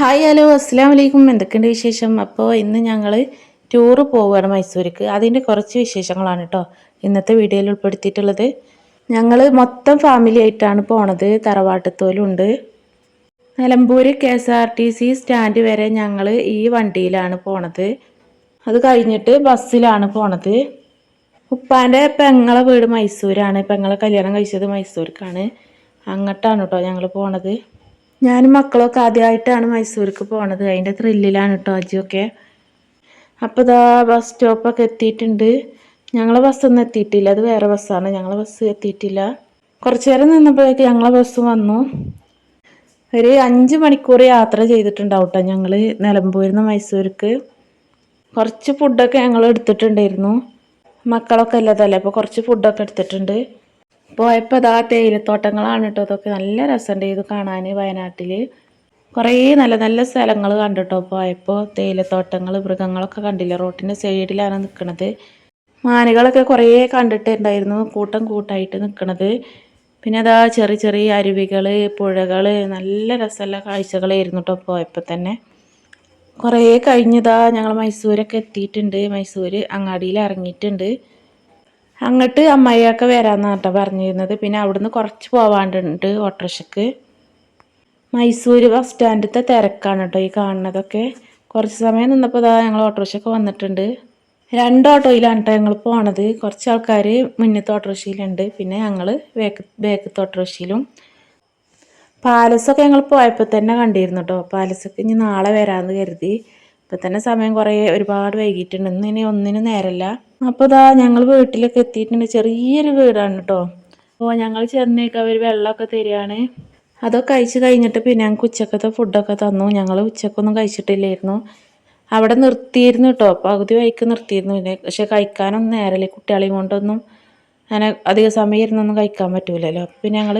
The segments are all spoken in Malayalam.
ഹായ് ഹലോ അസ്സാം വലൈക്കും എന്തൊക്കെയുണ്ട് വിശേഷം? അപ്പോൾ ഇന്ന് ഞങ്ങൾ ടൂറ് പോവുകയാണ് മൈസൂർക്ക്. അതിന്റെ കുറച്ച് വിശേഷങ്ങളാണ് കേട്ടോ ഇന്നത്തെ വീഡിയോയിൽ ഉൾപ്പെടുത്തിയിട്ടുള്ളത്. ഞങ്ങൾ മൊത്തം ഫാമിലി ആയിട്ടാണ് പോണത്. തറവാട്ടത്തോലുണ്ട്. Nilambur K S R T C stand വരെ ഞങ്ങൾ ഈ വണ്ടിയിലാണ് പോണത്. അത് കഴിഞ്ഞിട്ട് ബസ്സിലാണ് പോണത്. ഉപ്പാന്റെ പെങ്ങളെ വീട് മൈസൂരാണ്. പെങ്ങളെ കല്യാണം കഴിച്ചത് മൈസൂർക്കാണ്. അങ്ങോട്ടാണ് കേട്ടോ ഞങ്ങൾ പോണത്. ഞാനും മക്കളൊക്കെ ആദ്യമായിട്ടാണ് മൈസൂർക്ക് പോണത്. അതിന്റെ ത്രില്ലിലാണ് കേട്ടോ അജിയൊക്കെ അപ്പോൾ ഇതാ ബസ് സ്റ്റോപ്പൊക്കെ എത്തിയിട്ടുണ്ട്. ഞങ്ങളെ ബസ്സൊന്നും എത്തിയിട്ടില്ല. അത് വേറെ ബസ്സാണ് ഞങ്ങളെ ബസ് എത്തിയിട്ടില്ല. കുറച്ച് നേരം നിന്നപ്പോഴേക്ക് ഞങ്ങളെ ബസ് വന്നു. ഒരു അഞ്ച് മണിക്കൂർ യാത്ര ചെയ്തിട്ടുണ്ടാവും കേട്ടോ ഞങ്ങൾ നിലമ്പൂരിൽ നിന്ന് മൈസൂർക്ക്. കുറച്ച് ഫുഡൊക്കെ ഞങ്ങൾ എടുത്തിട്ടുണ്ടായിരുന്നു. മക്കളൊക്കെ അല്ലതല്ലേ അപ്പോൾ കുറച്ച് ഫുഡൊക്കെ എടുത്തിട്ടുണ്ട്. പോയപ്പോൾ ഇതാ തേയിലത്തോട്ടങ്ങളാണ് കേട്ടോ അതൊക്കെ നല്ല രസമുണ്ട് ഇത് കാണാൻ വയനാട്ടിൽ കുറേ നല്ല നല്ല സ്ഥലങ്ങൾ കണ്ടിട്ടോ പോയപ്പോൾ തേയിലത്തോട്ടങ്ങൾ മൃഗങ്ങളൊക്കെ കണ്ടില്ല? റോട്ടിന്റെ സൈഡിലാണ് നിൽക്കുന്നത് മാനുകളൊക്കെ കുറേ കണ്ടിട്ടുണ്ടായിരുന്നു. കൂട്ടം കൂട്ടായിട്ട് നിൽക്കുന്നത് പിന്നെ അതാ ചെറിയ ചെറിയ അരുവികൾ പുഴകൾ നല്ല രസമുള്ള കാഴ്ചകളായിരുന്നു കേട്ടോ പോയപ്പോൾ തന്നെ. കുറേ കഴിഞ്ഞതാ ഞങ്ങൾ മൈസൂരൊക്കെ എത്തിയിട്ടുണ്ട്. മൈസൂർ അങ്ങാടിയിൽ ഇറങ്ങിയിട്ടുണ്ട് അങ്ങോട്ട് അമ്മായിയൊക്കെ വരാമെന്നാണ് കേട്ടോ പറഞ്ഞിരുന്നത്. പിന്നെ അവിടുന്ന് കുറച്ച് പോവാണ്ടുണ്ട് ഓട്ടോറിക്ഷക്ക്. മൈസൂർ ബസ് സ്റ്റാൻഡിലത്തെ തിരക്കാണ് കേട്ടോ ഈ കാണുന്നതൊക്കെ. കുറച്ച് സമയം നിന്നപ്പോൾ ഇതാ ഞങ്ങൾ ഓട്ടോറിക്ഷയൊക്കെ വന്നിട്ടുണ്ട്. രണ്ട് ഓട്ടോയിലാണ് കേട്ടോ ഞങ്ങൾ പോണത്. കുറച്ച് ആൾക്കാർ മുന്നത്തെ ഓട്ടോറിക്ഷയിലുണ്ട്. പിന്നെ ഞങ്ങൾ ബേക്ക് ബേക്കത്തെ ഓട്ടോറിക്ഷയിലും. പാലസൊക്കെ ഞങ്ങൾ പോയപ്പോൾ തന്നെ കണ്ടിരുന്നു കേട്ടോ പാലസൊക്കെ ഇനി നാളെ വരാമെന്ന് കരുതി. ഇപ്പം തന്നെ സമയം കുറേ ഒരുപാട് വൈകിയിട്ടുണ്ട് ഇന്ന് ഇനി ഒന്നിനും നേരമല്ല അപ്പോൾ ഇതാ ഞങ്ങൾ വീട്ടിലൊക്കെ എത്തിയിട്ടുണ്ട്. ചെറിയൊരു വീടാണ് കേട്ടോ അപ്പോൾ ഞങ്ങൾ ചെന്നേക്ക് അവർ വെള്ളമൊക്കെ തരികയാണ്. അതൊക്കെ കഴിച്ച് കഴിഞ്ഞിട്ട് പിന്നെ ഞങ്ങൾക്ക് ഉച്ചക്കത്തെ ഫുഡൊക്കെ തന്നു. ഞങ്ങൾ ഉച്ചക്കൊന്നും കഴിച്ചിട്ടില്ലായിരുന്നു. അവിടെ നിർത്തിയിരുന്നു കേട്ടോ പകുതി വൈക്ക് നിർത്തിയിരുന്നു. പിന്നെ പക്ഷെ കഴിക്കാനൊന്നും നേരല്ലേ. കുട്ടികളെയും കൊണ്ടൊന്നും അങ്ങനെ അധിക സമയം ഇരുന്നൊന്നും കഴിക്കാൻ പറ്റൂലല്ലോ. പിന്നെ ഞങ്ങൾ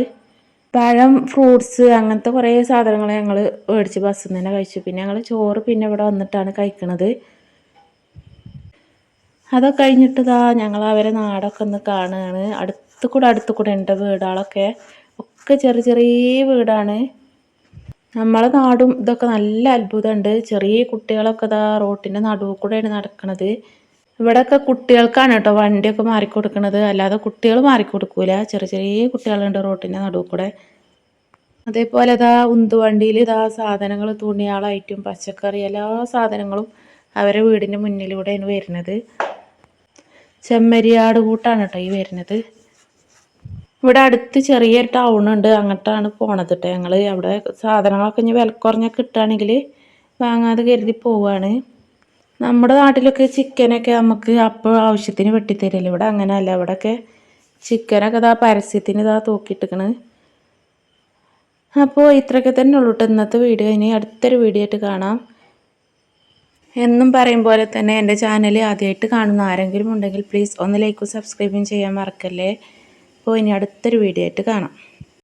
പഴം ഫ്രൂട്ട്സ് അങ്ങനത്തെ കുറേ സാധനങ്ങൾ ഞങ്ങൾ മേടിച്ച് ബസ്സിൽ നിന്ന് തന്നെ കഴിച്ചു. പിന്നെ ഞങ്ങൾ ചോറ് പിന്നെ ഇവിടെ വന്നിട്ടാണ് കഴിക്കണത്. അതൊക്കെ കഴിഞ്ഞിട്ട് ഇതാ ഞങ്ങൾ അവരെ നാടൊക്കെ ഒന്ന് കാണുകയാണ് അടുത്ത് കൂടെ അടുത്ത് കൂടെ ഉണ്ട് വീടുകളൊക്കെ. ഒക്കെ ചെറിയ ചെറിയ വീടാണ്. നമ്മളെ നാടും ഇതൊക്കെ നല്ല അത്ഭുതമുണ്ട് ചെറിയ കുട്ടികളൊക്കെ ഇതാ റോട്ടിന്റെ നടുവ് കൂടെയാണ് നടക്കുന്നത് ഇവിടെയൊക്കെ കുട്ടികൾക്കാണ് കേട്ടോ വണ്ടിയൊക്കെ മാറിക്കൊടുക്കുന്നത് അല്ലാതെ കുട്ടികൾ മാറിക്കൊടുക്കൂല. ചെറിയ ചെറിയ കുട്ടികളുണ്ട് റോട്ടിന്റെ നടുവ് കൂടെ അതേപോലെ ഇതാ ഉന്തുവണ്ടിയിൽ ഇതാ സാധനങ്ങൾ തുണിയാളായിട്ടും പച്ചക്കറി എല്ലാ സാധനങ്ങളും അവരെ വീടിന്റെ മുന്നിലൂടെയാണ് വരുന്നത്. ചെമ്മരിയാട് കൂട്ടാണ് കേട്ടോ ഈ വരുന്നത്. ഇവിടെ അടുത്ത് ചെറിയൊരു ടൗൺ ഉണ്ട്. അങ്ങോട്ടാണ് പോണത് കേട്ടോ ഞങ്ങൾ അവിടെ സാധനങ്ങളൊക്കെ ഇനി വില കുറഞ്ഞ കിട്ടുകയാണെങ്കിൽ വാങ്ങാതെ കരുതി പോവാണ്. നമ്മുടെ നാട്ടിലൊക്കെ ചിക്കനൊക്കെ നമുക്ക് അപ്പോൾ ആവശ്യത്തിന് വെട്ടിത്തരില്ല? ഇവിടെ അങ്ങനെയല്ല. ഇവിടെയൊക്കെ ചിക്കനൊക്കെ ഇതാ പരസ്യത്തിന് ഇതാ തൂക്കിയിട്ടിക്കണ്. അപ്പോൾ ഇത്രയൊക്കെ തന്നെ ഉള്ളൂ ഇന്നത്തെ വീഡിയോ. ഇനി അടുത്തൊരു വീഡിയോ ആയിട്ട് കാണാം. എന്നും പറയും പോലെ തന്നെ എന്റെ ചാനൽ ആദ്യമായിട്ട് കാണുന്ന ആരെങ്കിലും ഉണ്ടെങ്കിൽ പ്ലീസ് ഒന്ന് ലൈക്കും സബ്സ്ക്രൈബും ചെയ്യാൻ മറക്കല്ലേ? അപ്പോൾ ഇനി അടുത്തൊരു വീഡിയോ ആയിട്ട് കാണാം.